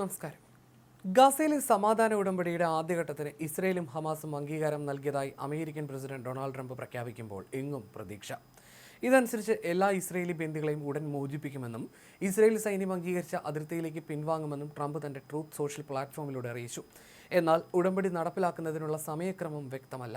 നമസ്കാരം. ഗാസയിലെ സമാധാന ഉടമ്പടിയുടെ ആദ്യഘട്ടത്തിന് ഇസ്രയേലും ഹമാസും അംഗീകാരം നൽകിയതായി അമേരിക്കൻ പ്രസിഡന്റ് ഡൊണാൾഡ് ട്രംപ് പ്രഖ്യാപിക്കുമ്പോൾ എങ്ങും പ്രതീക്ഷ. ഇതനുസരിച്ച് എല്ലാ ഇസ്രയേലി ബന്ദികളെയും ഉടൻ മോചിപ്പിക്കുമെന്നും ഇസ്രയേൽ സൈന്യം അംഗീകരിച്ച അതിർത്തിയിലേക്ക് പിൻവാങ്ങുമെന്നും ട്രംപ് തന്റെ ട്രൂത്ത് സോഷ്യൽ പ്ലാറ്റ്ഫോമിലൂടെ അറിയിച്ചു. എന്നാൽ ഉടമ്പടി നടപ്പിലാക്കുന്നതിനുള്ള സമയക്രമം വ്യക്തമല്ല.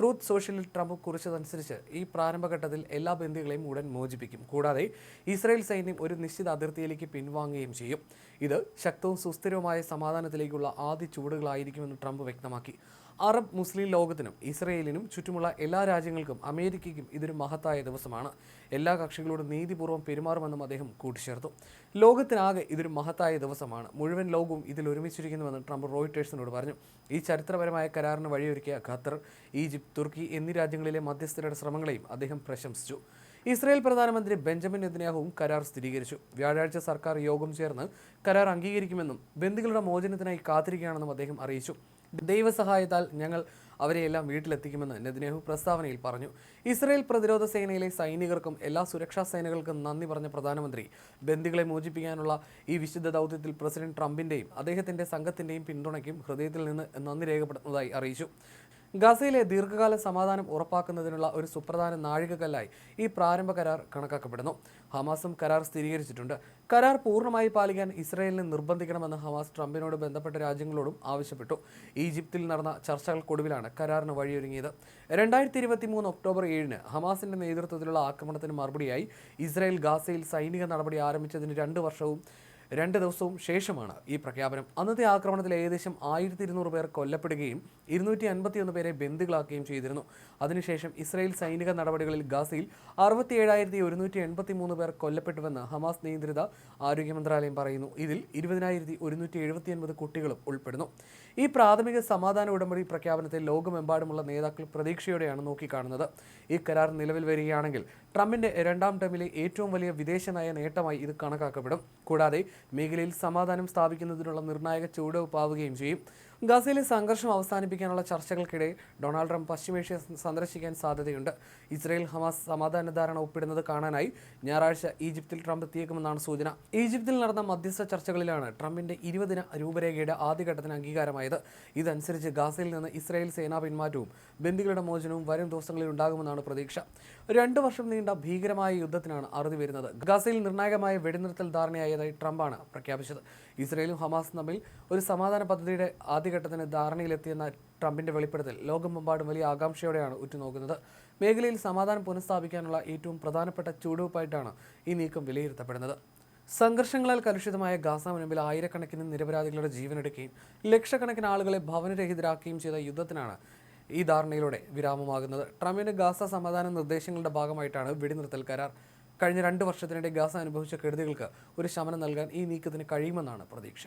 ട്രൂത്ത് സോഷ്യലിൽ ട്രംപ് കുറിച്ചതനുസരിച്ച് ഈ പ്രാരംഭഘട്ടത്തിൽ എല്ലാ ബന്ദികളെയും ഉടൻ മോചിപ്പിക്കും. കൂടാതെ ഇസ്രായേൽ സൈന്യം ഒരു നിശ്ചിത അതിർത്തിയിലേക്ക് പിൻവാങ്ങുകയും ചെയ്യും. ഇത് ശക്തവും സുസ്ഥിരവുമായ സമാധാനത്തിലേക്കുള്ള ആദ്യ ചുവടുകളായിരിക്കുമെന്ന് ട്രംപ് വ്യക്തമാക്കി. അറബ് മുസ്ലിം ലോകത്തിനും ഇസ്രയേലിനും ചുറ്റുമുള്ള എല്ലാ രാജ്യങ്ങൾക്കും അമേരിക്കയ്ക്കും ഇതൊരു മഹത്തായ ദിവസമാണ്. എല്ലാ കക്ഷികളോടും നീതിപൂർവം പെരുമാറുമെന്നും അദ്ദേഹം കൂട്ടിച്ചേർത്തു. ലോകത്തിനാകെ ഇതൊരു മഹത്തായ ദിവസമാണ്. മുഴുവൻ ലോകവും ഇതിൽ ഒരുമിച്ചിരിക്കുന്നുവെന്ന് ട്രംപ് റോയിട്ടേഴ്സിനോട് പറഞ്ഞു. ഈ ചരിത്രപരമായ കരാറിന് വഴിയൊരുക്കിയ ഖത്തർ ഈജിപ്ത് തുർക്കി എന്നീ രാജ്യങ്ങളിലെ മധ്യസ്ഥരുടെ ശ്രമങ്ങളെയും അദ്ദേഹം പ്രശംസിച്ചു. ഇസ്രായേൽ പ്രധാനമന്ത്രി ബെഞ്ചമിൻ നെതന്യാഹുവും കരാർ സ്ഥിരീകരിച്ചു. വ്യാഴാഴ്ച സർക്കാർ യോഗം ചേർന്ന് കരാർ അംഗീകരിക്കുമെന്നും ബന്ദികളുടെ മോചനത്തിനായി കാത്തിരിക്കുകയാണെന്നും അദ്ദേഹം അറിയിച്ചു. ദൈവസഹായത്താൽ ഞങ്ങൾ അവരെയെല്ലാം വീട്ടിലെത്തിക്കുമെന്ന് നെതന്യാഹു പ്രസ്താവനയിൽ പറഞ്ഞു. ഇസ്രയേൽ പ്രതിരോധ സേനയിലെ സൈനികർക്കും എല്ലാ സുരക്ഷാ സേനകൾക്കും നന്ദി പറഞ്ഞ പ്രധാനമന്ത്രി. ബന്ദികളെ മോചിപ്പിക്കാനുള്ള ഈ വിശുദ്ധ ദൗത്യത്തിൽ പ്രസിഡന്റ് ട്രംപിന്റെയും അദ്ദേഹത്തിന്റെ സംഘത്തിന്റെയും പിന്തുണയ്ക്കും ഹൃദയത്തിൽ നിന്ന് നന്ദി രേഖപ്പെടുത്തുന്നതായി അറിയിച്ചു. ഗസയിലെ ദീർഘകാല സമാധാനം ഉറപ്പാക്കുന്നതിനുള്ള ഒരു സുപ്രധാന നാഴികക്കല്ലായി ഈ പ്രാരംഭ കരാർ കണക്കാക്കപ്പെടുന്നു. ഹമാസും കരാർ സ്ഥിരീകരിച്ചിട്ടുണ്ട്. കരാർ പൂർണമായി പാലിക്കാൻ ഇസ്രായേലിനെ നിർബന്ധിക്കണമെന്ന് ഹമാസ് ട്രംപിനോട് ബന്ധപ്പെട്ട രാജ്യങ്ങളോടും ആവശ്യപ്പെട്ടു. ഈജിപ്തിൽ നടന്ന ചർച്ചകൾക്കൊടുവിലാണ് കരാറിന് വഴിയൊരുങ്ങിയത്. രണ്ടായിരത്തി ഇരുപത്തി മൂന്ന് ഒക്ടോബർ ഏഴിന് ഹമാസിന്റെ നേതൃത്വത്തിലുള്ള ആക്രമണത്തിന് മറുപടിയായി ഇസ്രായേൽ ഗാസയിൽ സൈനിക നടപടി ആരംഭിച്ചതിന് രണ്ട് വർഷവും രണ്ട് ദിവസവും ശേഷമാണ് ഈ പ്രഖ്യാപനം. അന്നത്തെ ആക്രമണത്തിൽ ഏകദേശം ആയിരത്തി ഇരുന്നൂറ് പേർ കൊല്ലപ്പെടുകയും ഇരുന്നൂറ്റി അൻപത്തിയൊന്ന് പേരെ ബന്ദികളാക്കുകയും ചെയ്തിരുന്നു. അതിനുശേഷം ഇസ്രായേൽ സൈനിക നടപടികളിൽ ഗാസയിൽ അറുപത്തി ഏഴായിരത്തി ഒരുന്നൂറ്റി എൺപത്തി മൂന്ന് പേർ കൊല്ലപ്പെട്ടുവെന്ന് ഹമാസ് നിയന്ത്രിത ആരോഗ്യ മന്ത്രാലയം പറയുന്നു. ഇതിൽ ഇരുപതിനായിരത്തി ഒരുന്നൂറ്റി എഴുപത്തി ഒൻപത് കുട്ടികളും ഉൾപ്പെടുന്നു. ഈ പ്രാഥമിക സമാധാന ഉടമ്പടി പ്രഖ്യാപനത്തെ ലോകമെമ്പാടുമുള്ള നേതാക്കൾ പ്രതീക്ഷയോടെയാണ് നോക്കിക്കാണുന്നത്. ഈ കരാർ നിലവിൽ വരികയാണെങ്കിൽ ട്രംപിന്റെ രണ്ടാം ടേമിലെ ഏറ്റവും വലിയ വിദേശ നയ നേട്ടമായി ഇത് കണക്കാക്കപ്പെടും. കൂടാതെ മേഖലയിൽ സമാധാനം സ്ഥാപിക്കുന്നതിനുള്ള നിർണായക ചുവടുവെപ്പാവുകയും ചെയ്യും. ഗസയിലെ സംഘർഷം അവസാനിപ്പിക്കാനുള്ള ചർച്ചകൾക്കിടെ ഡൊണാൾഡ് ട്രംപ് പശ്ചിമേഷ്യ സന്ദർശിക്കാൻ സാധ്യതയുണ്ട്. ഇസ്രയേൽ ഹമാസ് സമാധാന ധാരണ ഒപ്പിടുന്നത് കാണാനായി ഞായറാഴ്ച ഈജിപ്തിൽ ട്രംപ് എത്തിയേക്കുമെന്നാണ് സൂചന. ഈജിപ്തിൽ നടന്ന മധ്യസ്ഥ ചർച്ചകളിലാണ് ട്രംപിന്റെ ഇരുപതിന രൂപരേഖയുടെ ആദ്യഘട്ടത്തിന് അംഗീകാരമായത്. ഇതനുസരിച്ച് ഗാസയിൽ നിന്ന് ഇസ്രയേൽ സേനാ പിന്മാറ്റവും ബന്ദികളുടെ മോചനവും വരും ദിവസങ്ങളിൽ ഉണ്ടാകുമെന്നാണ് പ്രതീക്ഷ. രണ്ടു വർഷം നീണ്ട ഭീകരമായ യുദ്ധത്തിനാണ് അറുതി വരുന്നത്. ഗാസയിൽ നിർണായകമായ വെടിനിർത്തൽ ധാരണയായതായി ട്രംപാണ് പ്രഖ്യാപിച്ചത്. ഇസ്രയേലും ഹമാസും തമ്മിൽ ഒരു സമാധാന പദ്ധതിയുടെ ആദ്യഘട്ടത്തിന് ധാരണയിലെത്തിയെന്ന ട്രംപിന്റെ വെളിപ്പെടുത്തൽ ലോകമെമ്പാടും വലിയ ആകാംക്ഷയോടെയാണ് ഉറ്റുനോക്കുന്നത്. മേഖലയിൽ സമാധാനം പുനഃസ്ഥാപിക്കാനുള്ള ഏറ്റവും പ്രധാനപ്പെട്ട ചുവടുവയ്പായിട്ടാണ് ഈ നീക്കം വിലയിരുത്തപ്പെടുന്നത്. സംഘർഷങ്ങളാൽ കലുഷിതമായ ഗാസ മുൻപിൽ ആയിരക്കണക്കിന് നിരപരാധികളുടെ ജീവനെടുക്കുകയും ലക്ഷക്കണക്കിന് ആളുകളെ ഭവനരഹിതരാക്കുകയും ചെയ്ത യുദ്ധത്തിനാണ് ഈ ധാരണയിലൂടെ വിരാമമാകുന്നത്. ട്രംപിന്റെ ഗാസ സമാധാന നിർദ്ദേശങ്ങളുടെ ഭാഗമായിട്ടാണ് വെടിനിർത്തൽ കരാർ. കഴിഞ്ഞ രണ്ട് വർഷത്തിനിടെ ഗാസ അനുഭവിച്ച കെടുതികൾക്ക് ഒരു ശമനം നൽകാൻ ഈ നീക്കത്തിന് കഴിയുമെന്നാണ് പ്രതീക്ഷ.